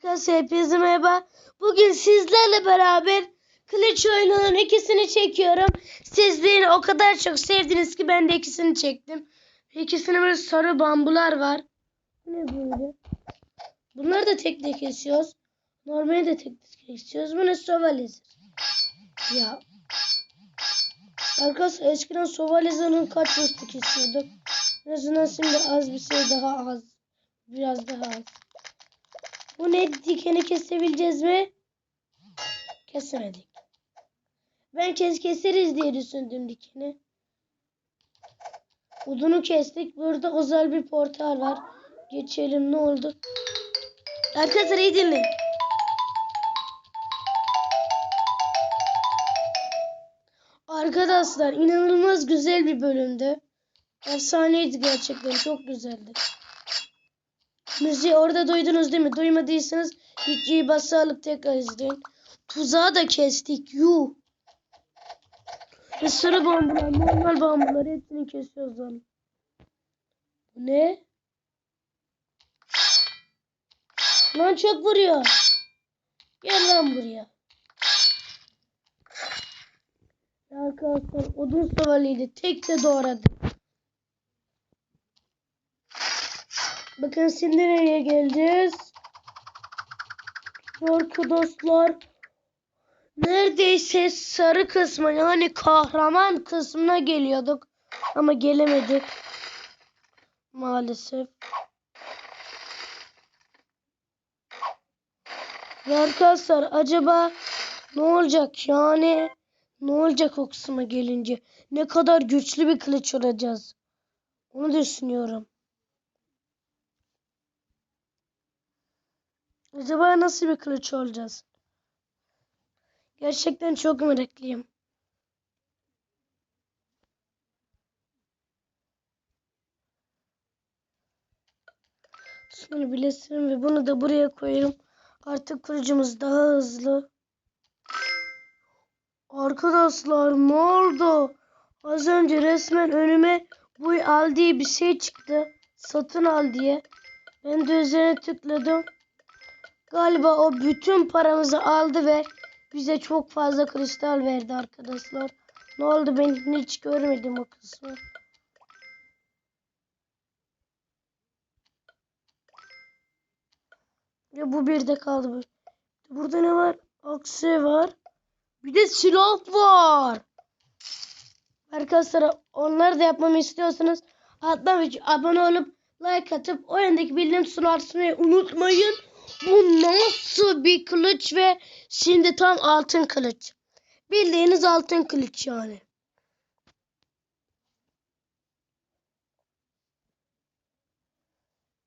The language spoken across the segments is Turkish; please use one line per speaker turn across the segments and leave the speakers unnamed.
Arkadaşlar hepinize merhaba. Bugün sizlerle beraber kılıç oyununun ikisini çekiyorum. Siz beni o kadar çok sevdiniz ki ben de ikisini çektim. İkisinde böyle sarı bambular var. Ne böyle? Bunları da tek tek kesiyoruz. Normali de tek tek kesiyoruz. Bu ne sovalizer? Ya. Arkadaşlar eskiden sovalizer'ın kaç üstü kesiyorduk. En azından şimdi az bir şey daha az. Biraz daha az. Bu ne dikeni kesebileceğiz mi? Kesemedik. Ben kes keseriz diye düşündüm dikeni. Udunu kestik. Burada özel bir portal var. Geçelim ne oldu? Arkadaşlar iyi dinleyin. Arkadaşlar inanılmaz güzel bir bölümdü. Efsaneydi gerçekten çok güzeldi. Müziği orada duydunuz değil mi? Duymadıysanız videoyu basa alıp tekrar izleyin. Tuzağı da kestik. Yuh. Ve sarı bambular, normal bambular hepsini kesiyoruz lan. Bu ne? Lan çok vuruyor. Gel lan buraya. Arkadaşlar odun savalıydı. Tek de doğradı. Bakın şimdi nereye geleceğiz? Yorku dostlar. Neredeyse sarı kısmı yani kahraman kısmına geliyorduk. Ama gelemedik. Maalesef. Ve arkadaşlar acaba ne olacak yani? Ne olacak o kısma gelince? Ne kadar güçlü bir kılıç olacağız? Onu düşünüyorum. Acaba nasıl bir kılıç olacağız? Gerçekten çok meraklıyım. Şunu bilesin ve bunu da buraya koyayım. Artık kılıcımız daha hızlı. Arkadaşlar ne oldu? Az önce resmen önüme bu al diye bir şey çıktı. Satın al diye. Ben de üzerine tıkladım. Galiba o bütün paramızı aldı ve bize çok fazla kristal verdi arkadaşlar. Ne oldu ben hiç görmedim o kısmı. Ya bu bir de kaldı. bu. Burada ne var? Akse var. Bir de silah var. Arkadaşlar onları da yapmamı istiyorsanız video abone olup like atıp o yandaki bildirim açmayı unutmayın. Bu nasıl bir kılıç ve şimdi tam altın kılıç. Bildiğiniz altın kılıç yani.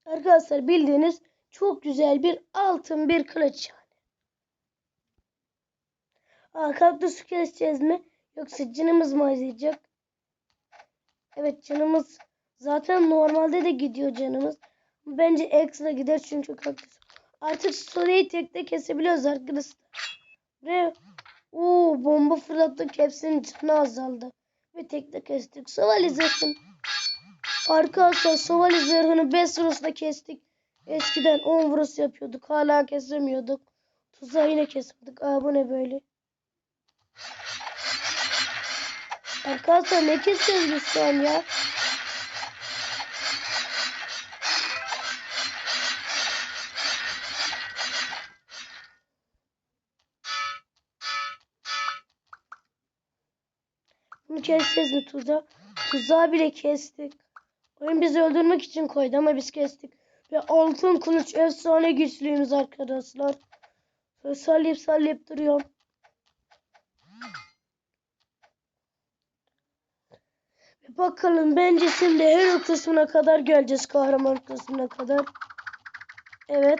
Arkadaşlar bildiğiniz çok güzel bir altın bir kılıç yani. Aa, kaktüsü keseceğiz mi? Yoksa canımız mı acıyacak? Evet canımız zaten normalde de gidiyor canımız. Bence ekstra gider çünkü kaktüs. Artık soruyu tek tek kesebiliyoruz arkadaşlar. Ve o bomba fırlattık hepsinin canı azaldı. Ve tek tek kestik. Sovali zırhın. Arkadaşlar Sovali zırhını 5 vurusla kestik. Eskiden 10 vurus yapıyorduk. Hala kesemiyorduk. Tuzağı yine kesemedik. Aa bu ne böyle? Arkadaşlar ne kesiyoruz biz şu an ya? Keseceğiz mi tuzağı? Tuzağı bile kestik. Oyun bizi öldürmek için koydu ama biz kestik. Ve altın kılıç efsane güçlüyümüz arkadaşlar. Böyle sallayıp sallayıp duruyorum. Ve bakalım bence şimdi hero kısmına kadar geleceğiz kahraman kısmına kadar. Evet.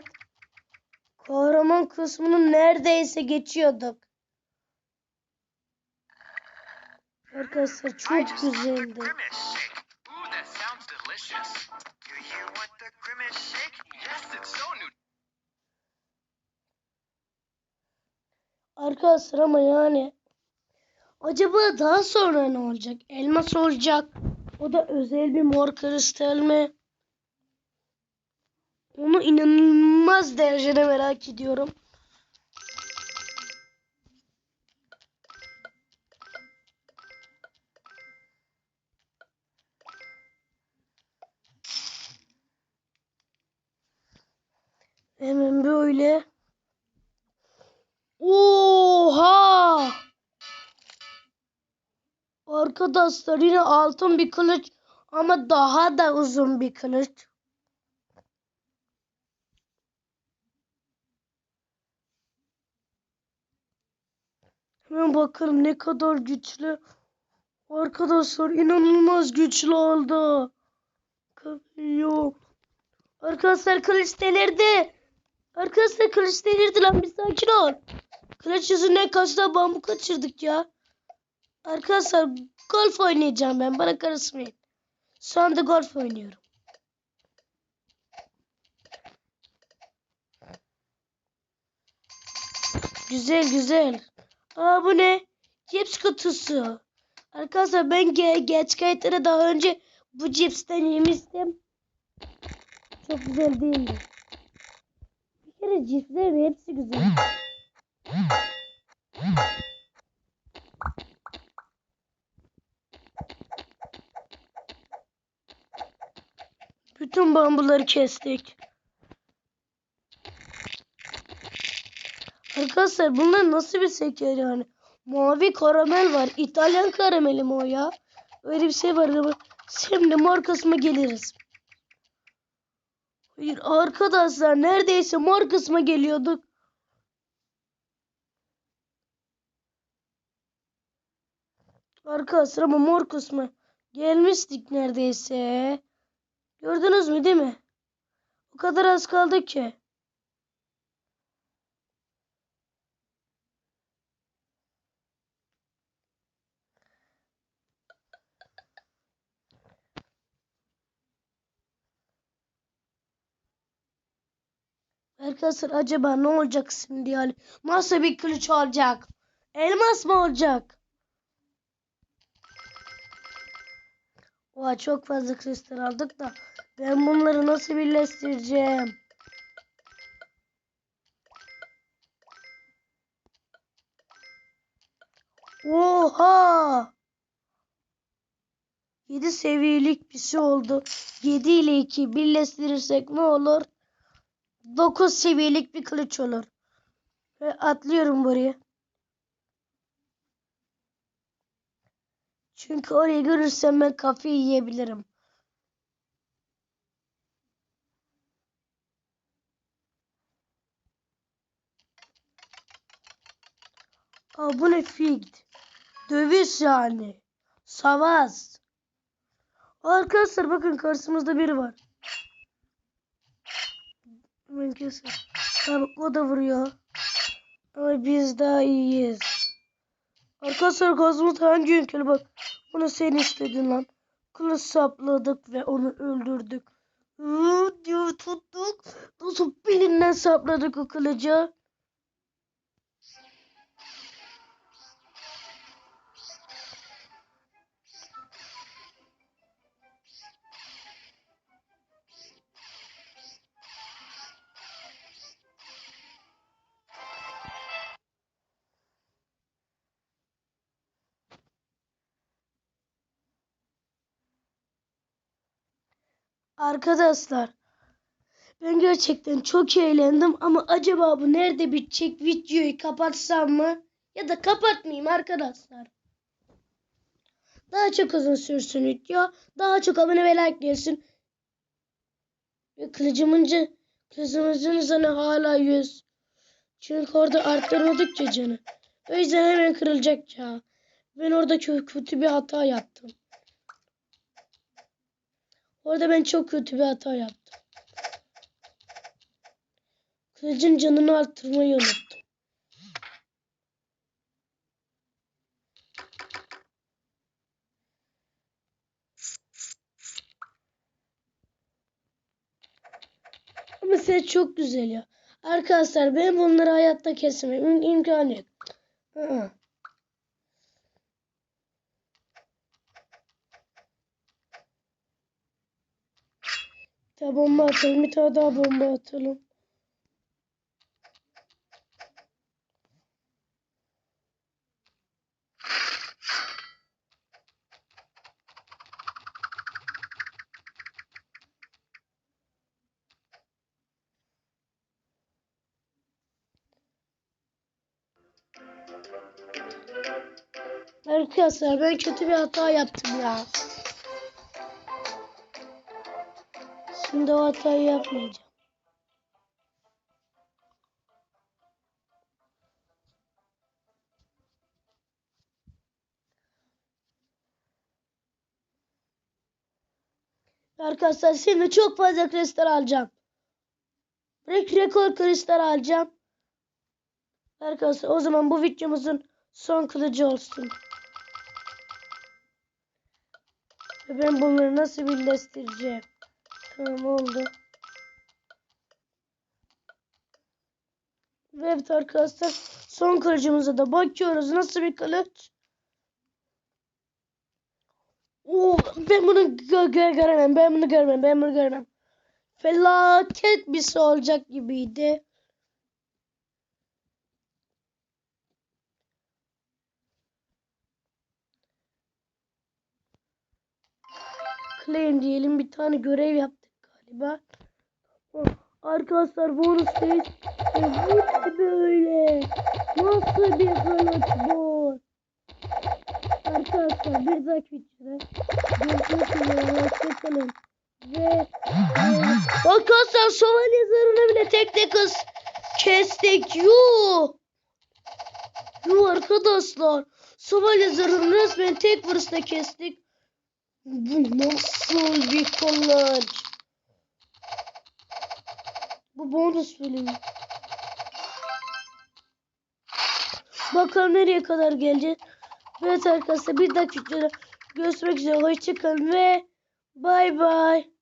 Kahraman kısmını neredeyse geçiyorduk.
İt's so new.
Arkadaşlar ama yani acaba daha sonra ne olacak? Elmas olacak. O da özel bir mor kristal mi? Onu inanılmaz derecede merak ediyorum. Arkadaşlar yine altın bir kılıç ama daha da uzun bir kılıç. Hemen bakalım ne kadar güçlü. Arkadaşlar inanılmaz güçlü oldu. Yok. Arkadaşlar kılıç delirdi. Arkadaşlar kılıç delirdi lan bir sakin ol. Kılıç yüzünden kaç bambu kaçırdık ya. Arkadaşlar golf oynayacağım ben bana karışmayın. Şu anda golf oynuyorum. Güzel güzel. Aa bu ne? Cips kutusu. Arkadaşlar ben ge geç kayıtları daha önce bu cipsten yemiştim. Çok güzel değildi. Bir kere cipslerin hepsi güzel. Bütün bambuları kestik. Arkadaşlar bunlar nasıl bir şeker yani? Mavi karamel var. İtalyan karameli mi o ya? Öyle bir şey var ama şimdi kısmı geliriz. Hayır arkadaşlar neredeyse mor kısma geliyorduk. Arkadaşlar ama mor kısmı gelmiştik neredeyse. Gördünüz mü değil mi? O kadar az kaldı ki. Arkadaşlar acaba ne olacak şimdi yani? Nasıl bir kılıç olacak? Elmas mı olacak? Oha çok fazla kristal aldık da ben bunları nasıl birleştireceğim? Oha! 7 seviyelik bir şey oldu. 7 ile 2 birleştirirsek ne olur? 9 seviyelik bir kılıç olur. Ve atlıyorum buraya. Çünkü orayı görürsem ben kafayı yiyebilirim. Aa, bu ne fight? Dövüş yani. Savaş. Arkadaşlar bakın karşımızda biri var. Kesin. Tabii o da vuruyor. Ama biz daha iyiyiz. Arkadaşlar karşımızda hangi ülkeli bak. Bunu sen istedin lan. Kılıç sapladık ve onu öldürdük. Diyor tuttuk. Nasıl belinden sapladık o kılıcı. Arkadaşlar ben gerçekten çok eğlendim ama acaba bu nerede bitecek videoyu kapatsam mı ya da kapatmayayım arkadaşlar. Daha çok uzun sürsün video. Daha çok abone ve like gelsin. Ve kılıcımın kılıcımızın canı hala 100. Çünkü orada arttırmadıkça canı. O yüzden hemen kırılacak ya. Ben orada kötü bir hata yaptım. Orada ben çok kötü bir hata yaptım. Kılıcın canını arttırmayı unuttum. Ama ses çok güzel ya. Arkadaşlar ben bunları hayatta kesmem. İm yok. Hı. Tane bomba atalım. Bir tane daha bomba atalım. Arkadaşlar ben kötü bir hata yaptım ya. Şimdi o hatayı yapmayacağım. Arkadaşlar şimdi çok fazla kristal alacağım. Rek rekor kristal alacağım. Arkadaşlar o zaman bu videomuzun son kılıcı olsun. Ve ben bunları nasıl birleştireceğim? Tamam oldu. Ve evet arkadaşlar son kılıcımıza da bakıyoruz. Nasıl bir kılıç? Oo, ben bunu gö- gö- göremem. Ben bunu görmem. Ben bunu görmem. Felaket bir şey olacak gibiydi. Claim diyelim bir tane görev yaptık galiba. Oh, Arkadaşlar bonus. E, bu ne böyle? Nasıl bir kılıç bu? Arkadaşlar bir dahaki videoda görüşmek üzere. Hoşçakalın. Ve e, arkadaşlar şövalye zarını bile tek tek kız kestik. Yuh. Yuh arkadaşlar. Şövalye zarını resmen tek vuruşta kestik. Bu nasıl bir kılıç? Bu bonus bölüm. Bakalım nereye kadar geleceğiz. Evet arkadaşlar bir dakika görüşmek üzere. Hoşçakalın ve bay bay.